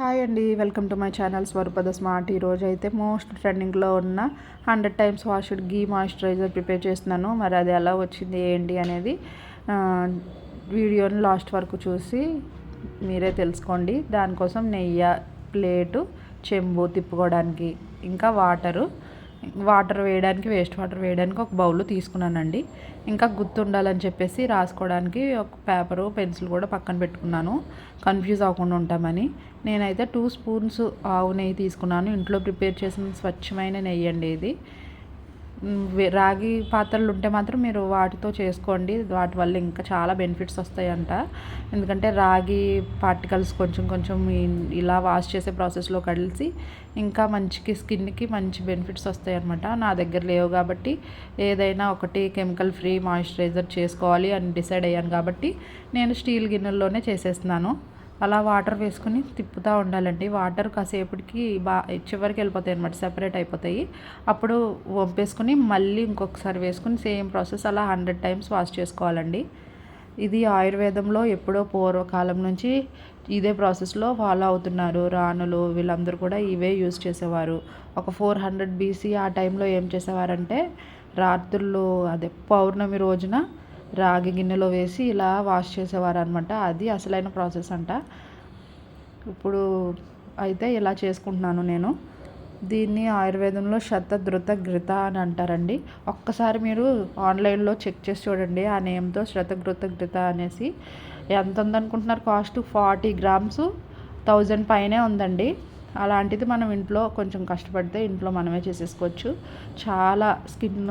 Hi అండి welcome to my channel స్వరూపద smart. ఈరోజు అయితే మోస్ట్ ట్రెండింగ్లో ఉన్న hundred times washed ghee moisturiser prepare చేస్తున్నాను. మరి అది ఎలా వచ్చింది ఏంటి అనేది వీడియోని లాస్ట్ వరకు చూసి మీరే తెలుసుకోండి. దానికోసం నెయ్యి ప్లేటు చెంబు తిప్పుకోవడానికి ఇంకా వాటరు వాటర్ వేయడానికి వేస్ట్ వాటర్ వేయడానికి ఒక బౌల్ తీసుకున్నానండి. ఇంకా గుర్తుండాలని చెప్పేసి రాసుకోవడానికి ఒక పేపరు పెన్సిల్ కూడా పక్కన పెట్టుకున్నాను. కన్ఫ్యూజ్ అవ్వకుండా ఉంటామని. నేనైతే టూ స్పూన్స్ ఆవు నెయ్యి తీసుకున్నాను. ఇంట్లో ప్రిపేర్ చేసిన స్వచ్ఛమైన నెయ్యి అండి ఇది. రాగి పాత్రలు ఉంటే మాత్రం మీరు వాటితో చేసుకోండి. వాటి వల్ల ఇంకా చాలా బెనిఫిట్స్ వస్తాయంట. ఎందుకంటే రాగి పార్టికల్స్ కొంచెం కొంచెం ఇలా వాష్ చేసే ప్రాసెస్లో కలిసి ఇంకా మంచికి స్కిన్కి మంచి బెనిఫిట్స్ వస్తాయి అనమాట నా దగ్గర లేవు కాబట్టి ఏదైనా ఒకటి కెమికల్ ఫ్రీ మాయిశ్చరైజర్ చేసుకోవాలి అని డిసైడ్ అయ్యాను కాబట్టి నేను స్టీల్ గిన్నెల్లోనే చేసేస్తున్నాను. అలా వాటర్ వేసుకుని తిప్పుతూ ఉండాలండి. వాటర్ కాసేపటికి బా చివరికి వెళ్ళిపోతాయి అనమాట సెపరేట్ అయిపోతాయి. అప్పుడు వంపేసుకుని మళ్ళీ ఇంకొకసారి వేసుకుని సేమ్ ప్రాసెస్ అలా హండ్రెడ్ టైమ్స్ వాష్ చేసుకోవాలండి. ఇది ఆయుర్వేదంలో ఎప్పుడో పూర్వకాలం నుంచి ఇదే ప్రాసెస్లో ఫాలో అవుతున్నారు. రాణులు వీళ్ళందరూ కూడా ఇవే యూజ్ చేసేవారు. ఒక ఫోర్ హండ్రెడ్ బీసీ ఆ టైంలో ఏం చేసేవారంటే రాత్రులు అదే పౌర్ణమి రోజున రాగి గిన్నెలో వేసి ఇలా వాష్ చేసేవారు అనమాట అది అసలైన ప్రాసెస్ అంట. ఇప్పుడు అయితే ఇలా చేసుకుంటున్నాను నేను. దీన్ని ఆయుర్వేదంలో శతధృత ఘృత అని అంటారండి. ఒక్కసారి మీరు ఆన్లైన్లో చెక్ చేసి చూడండి. ఆ నేమ్తో శతఘృత ఘృత అనేసి. ఎంత ఉందనుకుంటున్నారు? Cost forty grams. థౌజండ్ పైనే ఉందండి. అలాంటిది మనం ఇంట్లో కొంచెం కష్టపడితే ఇంట్లో మనమే చేసేసుకోవచ్చు. చాలా స్కిన్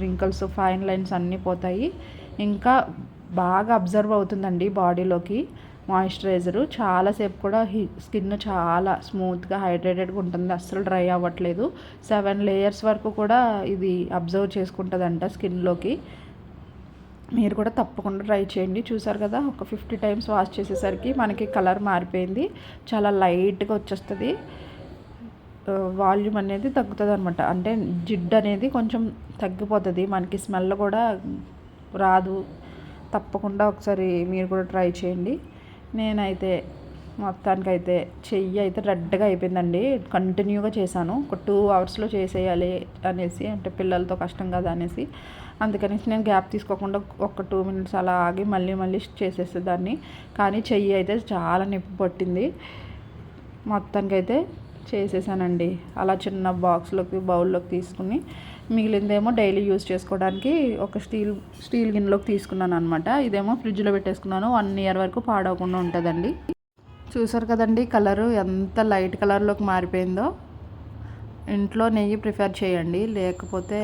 రింకల్స్ ఫైన్ లైన్స్ అన్నీ పోతాయి. ఇంకా బాగా అబ్జర్వ్ అవుతుందండి బాడీలోకి మాయిశ్చరైజరు. చాలాసేపు కూడా స్కిన్ చాలా స్మూత్గా హైడ్రేటెడ్గా ఉంటుంది. అస్సలు డ్రై అవ్వట్లేదు. సెవెన్ లేయర్స్ వరకు కూడా ఇది అబ్జర్వ్ చేసుకుంటుందంట స్కిన్లోకి. మీరు కూడా తప్పకుండా ట్రై చేయండి. చూసారు కదా ఒక ఫిఫ్టీ టైమ్స్ వాష్ చేసేసరికి మనకి కలర్ మారిపోయింది. చాలా లైట్గా వచ్చేస్తుంది. వాల్యూమ్ అనేది తగ్గుతుంది అనమాట అంటే జిడ్డు అనేది కొంచెం తగ్గిపోతుంది. మనకి స్మెల్ కూడా రాదు. తప్పకుండా ఒకసారి మీరు కూడా ట్రై చేయండి. నేనైతే మొత్తానికైతే చెయ్యి అయితే రెడ్గా అయిపోయిందండి. కంటిన్యూగా చేశాను. ఒక టూ అవర్స్లో చేసేయాలి అనేసి అంటే పిల్లలతో కష్టం కదా అనేసి. అందుకని నేను గ్యాప్ తీసుకోకుండా ఒక టూ మినిట్స్ అలా ఆగి మళ్ళీ మళ్ళీ చేసేసేదాన్ని. కానీ చెయ్యి అయితే చాలా నొప్పి పట్టింది. మొత్తానికైతే చేసేసానండి. అలా చిన్న బాక్స్లోకి బౌల్లోకి తీసుకుని మిగిలిందేమో డైలీ యూజ్ చేసుకోవడానికి ఒక స్టీల్ స్టీల్ గిన్నెలోకి తీసుకున్నాను అనమాట ఇదేమో ఫ్రిడ్జ్లో పెట్టేసుకున్నాను. వన్ ఇయర్ వరకు పాడవకుండా ఉంటుందండి. చూసారు కదండి కలరు ఎంత లైట్ కలర్లోకి మారిపోయిందో. ఇంట్లో నెయ్యి ప్రిఫర్ చేయండి. లేకపోతే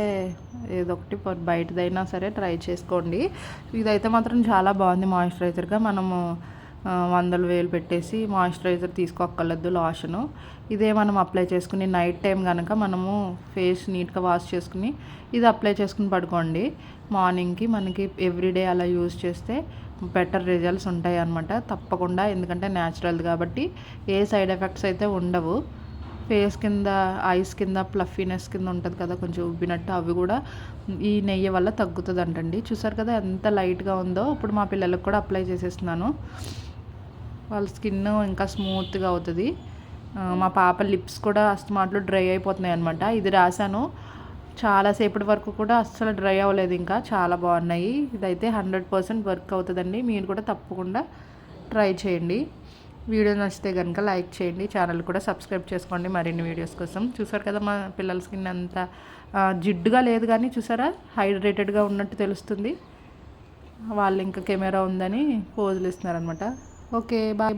ఏదో ఒకటి బయటదైనా సరే ట్రై చేసుకోండి. ఇదైతే మాత్రం చాలా బాగుంది మాయిశ్చరైజర్గా మనము వందలు వేలు పెట్టేసి మాయిశ్చరైజర్ తీసుకోక్కర్లేదు లాషను. ఇదే మనం అప్లై చేసుకుని నైట్ టైం కనుక మనము ఫేస్ నీట్గా వాష్ చేసుకుని ఇది అప్లై చేసుకుని పడుకోండి. మార్నింగ్కి మనకి ఎవ్రీడే అలా యూజ్ చేస్తే బెటర్ రిజల్ట్స్ ఉంటాయి అనమాట తప్పకుండా ఎందుకంటే న్యాచురల్ కాబట్టి ఏ సైడ్ ఎఫెక్ట్స్ అయితే ఉండవు. ఫేస్ కింద ఐస్ కింద ప్లఫీనెస్ కింద ఉంటుంది కదా కొంచెం ఉబ్బినట్టు అవి కూడా ఈ నెయ్యి వల్ల తగ్గుతుంది అంటండి చూసారు కదా ఎంత లైట్గా ఉందో ఇప్పుడు మా పిల్లలకు కూడా అప్లై చేసేస్తున్నాను. వాళ్ళ స్కిన్ ఇంకా స్మూత్గా అవుతుంది. మా పాప లిప్స్ కూడా అస్తమాట్లు డ్రై అయిపోతున్నాయి అనమాట ఇది రాశాను. చాలాసేపటి వరకు కూడా అస్సలు డ్రై అవ్వలేదు ఇంకా. చాలా బాగున్నాయి. ఇదైతే హండ్రెడ్ పర్సెంట్ వర్క్ అవుతుందండి. మీరు కూడా తప్పకుండా ట్రై చేయండి. వీడియో నచ్చితే కనుక లైక్ చేయండి. ఛానల్ కూడా సబ్స్క్రైబ్ చేసుకోండి. మరిన్ని వీడియోస్ కోసం. చూసారు కదా మా పిల్లల స్కిన్ అంత జిడ్డుగా లేదు కానీ చూసారా? హైడ్రేటెడ్గా ఉన్నట్టు తెలుస్తుంది. వాళ్ళు ఇంకా కెమెరా ఉందని పోజులు ఇస్తున్నారనమాట ఓకే బాయ్ బాయ్.